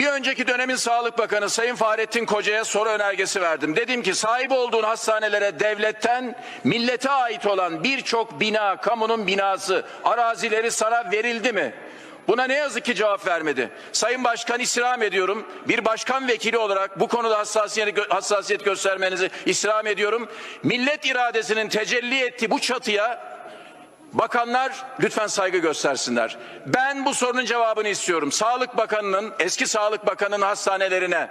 Bir önceki dönemin Sağlık Bakanı Sayın Fahrettin Koca'ya soru önergesi verdim. Dedim ki sahip olduğun hastanelere devletten millete ait olan birçok bina, kamunun binası, arazileri sana verildi mi? Buna ne yazık ki cevap vermedi. Sayın Başkan istirham ediyorum. Bir başkan vekili olarak bu konuda hassasiyet, hassasiyet göstermenizi istirham ediyorum. Millet iradesinin tecelli ettiği bu çatıya Bakanlar lütfen saygı göstersinler. Ben bu sorunun cevabını istiyorum. Sağlık Bakanı'nın, eski Sağlık Bakanı'nın hastanelerine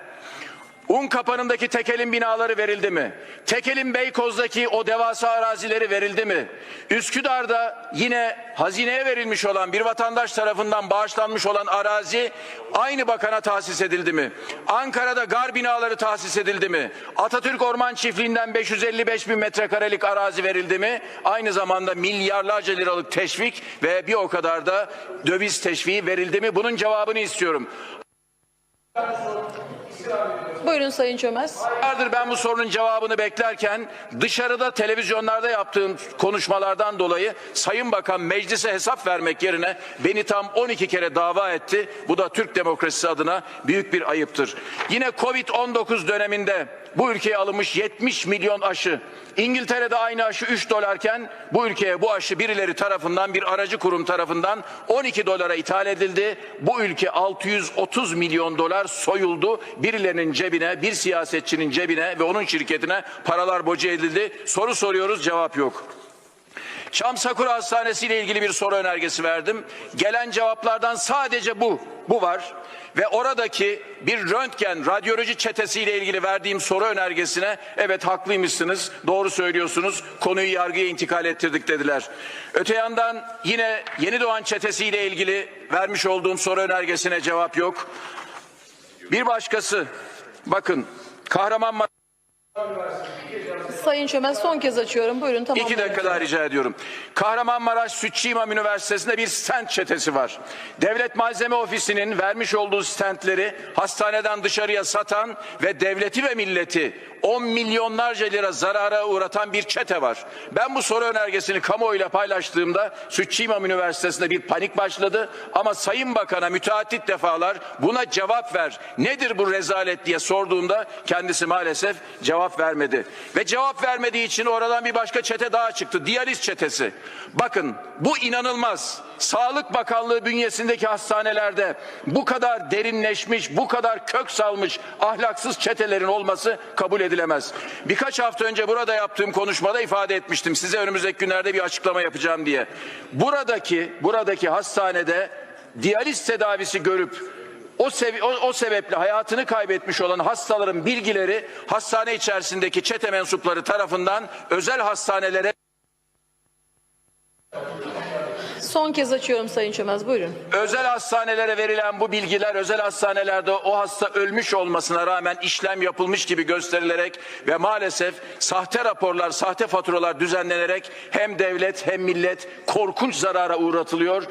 Un kapanındaki tekelin binaları verildi mi? Tekelin Beykoz'daki o devasa arazileri verildi mi? Üsküdar'da yine hazineye verilmiş olan bir vatandaş tarafından bağışlanmış olan arazi aynı bakana tahsis edildi mi? Ankara'da gar binaları tahsis edildi mi? Atatürk Orman Çiftliği'nden 555 bin metrekarelik arazi verildi mi? Aynı zamanda milyarlarca liralık teşvik ve bir o kadar da döviz teşviği verildi mi? Bunun cevabını istiyorum. Buyurun Sayın Çömez. Yıllardır ben bu sorunun cevabını beklerken dışarıda televizyonlarda yaptığım konuşmalardan dolayı Sayın Bakan meclise hesap vermek yerine beni tam 12 kere dava etti. Bu da Türk demokrasisi adına büyük bir ayıptır. Yine Covid-19 döneminde bu ülkeye alınmış 70 milyon aşı. İngiltere'de aynı aşı 3 dolarken bu ülkeye bu aşı birileri tarafından bir aracı kurum tarafından 12 dolara ithal edildi. Bu ülke 630 milyon dolar soyuldu. Birilerinin cebine, bir siyasetçinin cebine ve onun şirketine paralar boca edildi. Soru soruyoruz, cevap yok. Çam Sakura Hastanesi ile ilgili bir soru önergesi verdim. Gelen cevaplardan sadece bu, bu var. Ve oradaki bir röntgen, radyoloji çetesiyle ilgili verdiğim soru önergesine evet haklıymışsınız, doğru söylüyorsunuz, konuyu yargıya intikal ettirdik dediler. Öte yandan yine yeni doğan çetesiyle ilgili vermiş olduğum soru önergesine cevap yok. Bir başkası, bakın Kahramanmaraş Sayın Çömez son kez açıyorum. Buyurun tamam. İki dakika daha rica ediyorum. Kahramanmaraş Sütçü İmam Üniversitesi'nde bir stent çetesi var. Devlet Malzeme Ofisi'nin vermiş olduğu stentleri hastaneden dışarıya satan ve devleti ve milleti 10 milyonlarca lira zarara uğratan bir çete var. Ben bu soru önergesini kamuoyuyla paylaştığımda Sütçü Üniversitesi'nde bir panik başladı. Ama Sayın Bakan'a müteahhit defalar buna cevap ver. Nedir bu rezalet diye sorduğumda kendisi maalesef cevap vermedi. Ve cevap vermediği için oradan bir başka çete daha çıktı. Diyaliz çetesi. Bakın bu inanılmaz. Sağlık Bakanlığı bünyesindeki hastanelerde bu kadar derinleşmiş, bu kadar kök salmış ahlaksız çetelerin olması kabul edilemez. Birkaç hafta önce burada yaptığım konuşmada ifade etmiştim. Size önümüzdeki günlerde bir açıklama yapacağım diye. Buradaki buradaki hastanede diyaliz tedavisi görüp o, sev- o, o sebeple hayatını kaybetmiş olan hastaların bilgileri hastane içerisindeki çete mensupları tarafından özel hastanelere Son kez açıyorum Sayın Çömez. Buyurun. Özel hastanelere verilen bu bilgiler özel hastanelerde o hasta ölmüş olmasına rağmen işlem yapılmış gibi gösterilerek ve maalesef sahte raporlar, sahte faturalar düzenlenerek hem devlet hem millet korkunç zarara uğratılıyor.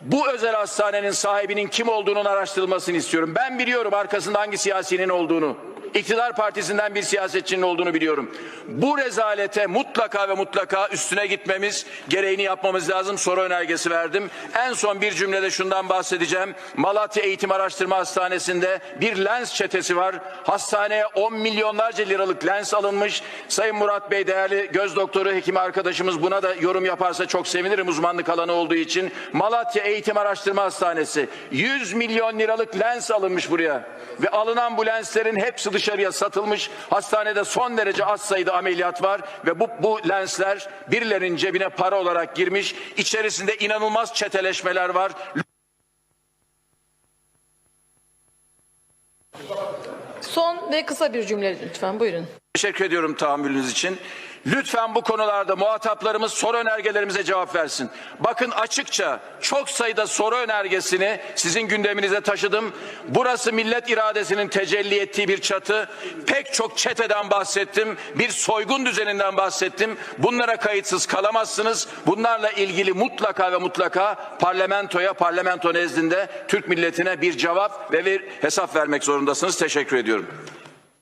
Bu özel hastanenin sahibinin kim olduğunun araştırılmasını istiyorum. Ben biliyorum arkasında hangi siyasinin olduğunu. İktidar partisinden bir siyasetçinin olduğunu biliyorum. Bu rezalete mutlaka ve mutlaka üstüne gitmemiz, gereğini yapmamız lazım. Soru önergesi verdim. En son bir cümlede şundan bahsedeceğim. Malatya Eğitim Araştırma Hastanesi'nde bir lens çetesi var. Hastaneye 10 milyonlarca liralık lens alınmış. Sayın Murat Bey değerli göz doktoru hekim arkadaşımız buna da yorum yaparsa çok sevinirim uzmanlık alanı olduğu için. Malatya Eğitim Araştırma Hastanesi 100 milyon liralık lens alınmış buraya. Ve alınan bu lenslerin hepsi dışarıya satılmış. Hastanede son derece az sayıda ameliyat var ve bu, bu lensler birilerinin cebine para olarak girmiş. İçerisinde inanılmaz çeteleşmeler var. Son ve kısa bir cümle lütfen. Buyurun. Teşekkür ediyorum tahammülünüz için. Lütfen bu konularda muhataplarımız soru önergelerimize cevap versin. Bakın açıkça çok sayıda soru önergesini sizin gündeminize taşıdım. Burası millet iradesinin tecelli ettiği bir çatı. Pek çok çeteden bahsettim. Bir soygun düzeninden bahsettim. Bunlara kayıtsız kalamazsınız. Bunlarla ilgili mutlaka ve mutlaka parlamentoya, parlamento nezdinde Türk milletine bir cevap ve bir hesap vermek zorundasınız. Teşekkür ediyorum.